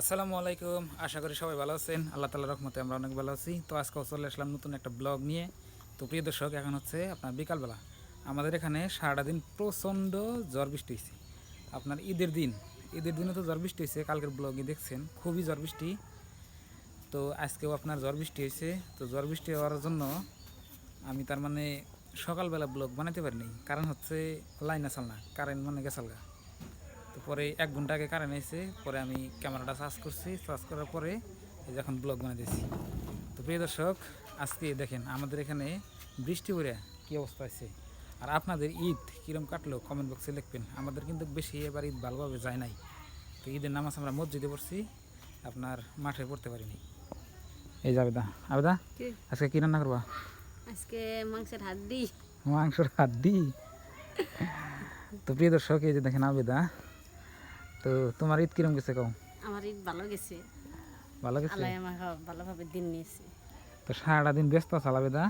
আসসালামু আলাইকুম। আশা করি সবাই ভালো আছেন। আল্লাহ তালা রহমতে আমরা অনেক ভালো আছি। তো আজকে চলে আসলাম নতুন একটা ব্লগ নিয়ে। তো প্রিয় দর্শক, এখন হচ্ছে আপনার বিকালবেলা। আমাদের এখানে সারাটা দিন প্রচণ্ড ঝড় বৃষ্টি হয়েছে আপনার ঈদের দিন। ঈদের দিনে তো ঝড় বৃষ্টি হয়েছে কালকের ব্লগে দেখছেন, খুবই ঝড় বৃষ্টি। তো আজকেও আপনার ঝড় বৃষ্টি হয়েছে তো ঝড় বৃষ্টি হওয়ার জন্য আমি তার মানে সকালবেলা ব্লগ বানাতে পারিনি। কারণ হচ্ছে লাইন আসাল না, কারেন্ট মানে গেছাল গা। তো পরে এক ঘণ্টা আগে কারেন্ট এসে পরে আমি ক্যামেরাটা চার্জ করছি। চার্জ করার পরে এই যে এখন ব্লগ বানিয়ে দিয়েছি তো প্রিয় দর্শক আজকে দেখেন আমাদের এখানে বৃষ্টি পড়ে কী অবস্থা আছে আর আপনাদের ঈদ কীরকম কাটলো কমেন্ট বক্সে লিখবেন। আমাদের কিন্তু বেশি এবার ঈদ ভালোভাবে যায় নাই। তো ঈদের নামাজ আমরা মসজিদে পড়ছি আপনার মাঠে পড়তে পারিনি। এই যাবে দা আবেদা আজকে কী রান্না করবা? আজকে মাংসের হাড্ডি। মাংসর হাড্ডি? তো প্রিয় দর্শক এই যে দেখেন আবেদা তো তোমার ঈদ কিরম গেছে কও? আমার ঈদ ভালো গেছে। ভালো গেছে? আল্লাহ আমাকে ভালোভাবে দিন নিয়েছে। তো সারাটা দিন ব্যস্ত আছে আবেদা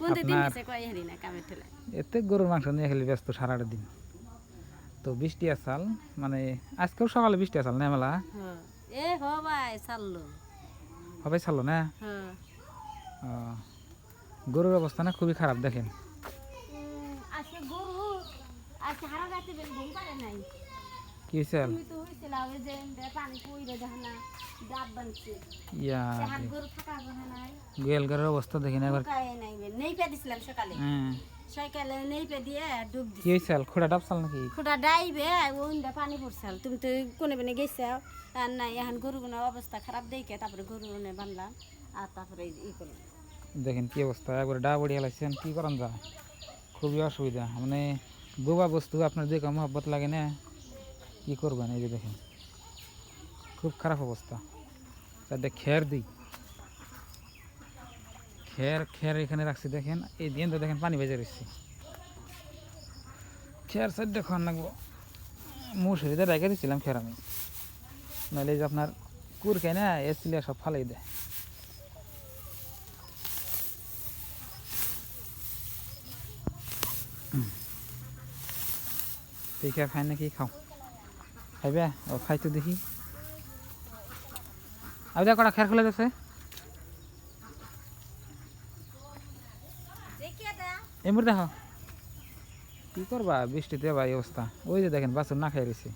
কোন দিন গেছে কয় হারি না কামে ঠেলে এতে গরুর মাংস নিয়ে খেলে ব্যস্ত সারাটা দিন। তো বৃষ্টি আসাল মানে আজকেও সকালে বৃষ্টি আসাল না মেলা? হ্যাঁ। এ হ ভাই চাললো হবে ছাড়লো না? হ্যাঁ গরুর অবস্থা না খুবই খারাপ দেখেন। আজকে গরু আজকে হারা রাতে বেল ঘুম পারে নাই। কি হয়েছে তুমি তো হইছিল ওই যে এনতে পানি কইরে দেখো না ডাব বানছে। ইয়া হাত গরু থাকা বহে নাই। গোয়াল গরুর অবস্থা দেখেন একবার। কায়ে নাই বেল নেই পে দিছিলাম সকালে। হ্যাঁ। সকালে নেই পে দিয়ে ডুব কি দিছি। হয়েছে খোড়া ডাবসাল নাকি? খুঁটা ডাইবে ওইটা পানি পড়ছাল তুমি তো কোনে বেনে গেছাও আর নাই এখন গরুগুলোর অবস্থা খারাপ দেখে তারপরে গরু নে বানলাম আর তারপরে এই- ই করলাম। দেখেন কি অবস্থা একবার ডা বড়ি হেলাইছেন কি করান যায়? খুবই অসুবিধা। মানে বোবা বস্তু আপনার দেখে মহব্বত লাগে না? কি করবেন? এই যে দেখেন। খুব খারাপ অবস্থা। চারটে খের দিই। খের খের এখানে রাখছি, দেখেন। এই দিন তো দেখেন পানি বেজে রয়েছে খের চারটে খাওয়ান লাগবো। মুসুরিতে রেখে দিচ্ছিলাম খের আমি। নাহলে যে আপনার কুর খাই না এসিলে সব ফালাই দেয়। দেখে খাই নাকি, খাও। খাইবে? ও খাই তো দেখি। আমি দেখ কটা খের খুলে দিচ্ছে এমনি দেখো কি করবা বৃষ্টিতে বা এই অবস্থা ওই যে দেখেন বাছুর না খাই রয়েছে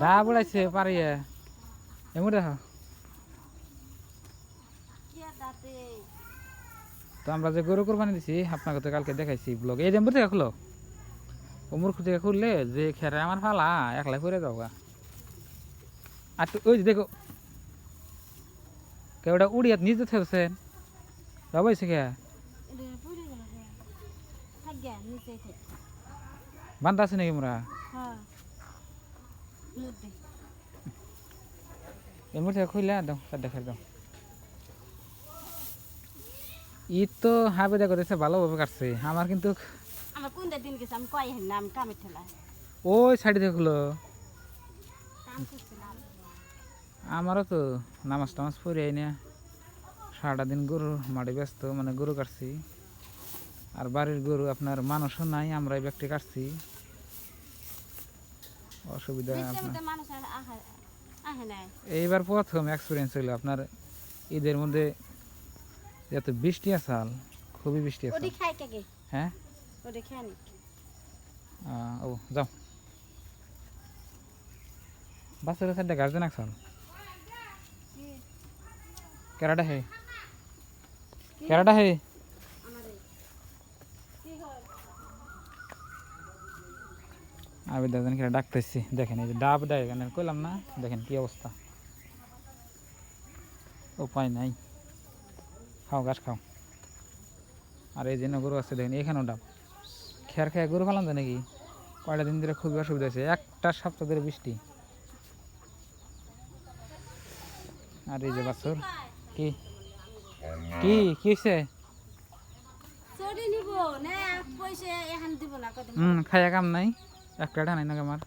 দা বুড়াইছে পারিয়ে এমনি দেখো তো আমরা যে গরু কোরবানি দিছি আপনাকে তো কালকে দেখাইছি ব্লগ এই যে থেকে খুলো। ও মূর্খ থেকে খুললে যে খেরে আমার ফালা একলাই করে যাও গা। আর ওই যে দেখো কেউটা উড়িয়াত নিজে থেকেছেন নিচে থাক বান্ধা আছে নাকি মোরা? হ্যাঁ। এমনি থেকে খুললে দাও তার দেখার দাও। ঈদ তো হাবে দেখো দেখছে ভালোভাবে কাটছে। আমার কিন্তু আমার কোন দিন গেছে? আমি কয় হারি না কামে ঠেলা। ওই সাইডে দেখল আমারও তো নামাজ টামাজ পড়ে আই না সারাটা দিন গরু মাঠে ব্যস্ত মানে গরু কাটছি। আর বাড়ির গরু আপনার মানুষও নাই আমরা এই ব্যক্তি কাটছি। অসুবিধা আপনার। এইবার প্রথম এক্সপিরিয়েন্স হলো আপনার ঈদের মধ্যে এত বৃষ্টি আসাল খুবই বৃষ্টি আসাল ওটি খাই কে হ্যাঁ? ওটি খাই নি ও যাও। বাচ্চারা সাইডে গার্জেন আসাল কেরাটা হে? কেরাটা হে? আমি দাদান কিনা ডাকতেছি। দেখেন এই যে ডাব দেয় এখানে কইলাম না দেখেন কি অবস্থা। উপায় নাই। খাও ঘাস খাও। আর এই জন্য গরু আছে দেখেন এখানেও ডাব। খেয়ার খেয়ে গরু ফালাম তো নাকি? কয়টা দিন ধরে খুবই অসুবিধা হয়েছে। একটা সপ্তাহ ধরে বৃষ্টি। আর এই যে বাছর কি? কি কি হয়েছে? হুম খাইয়া কাম নাই। একটা নাই না আমার?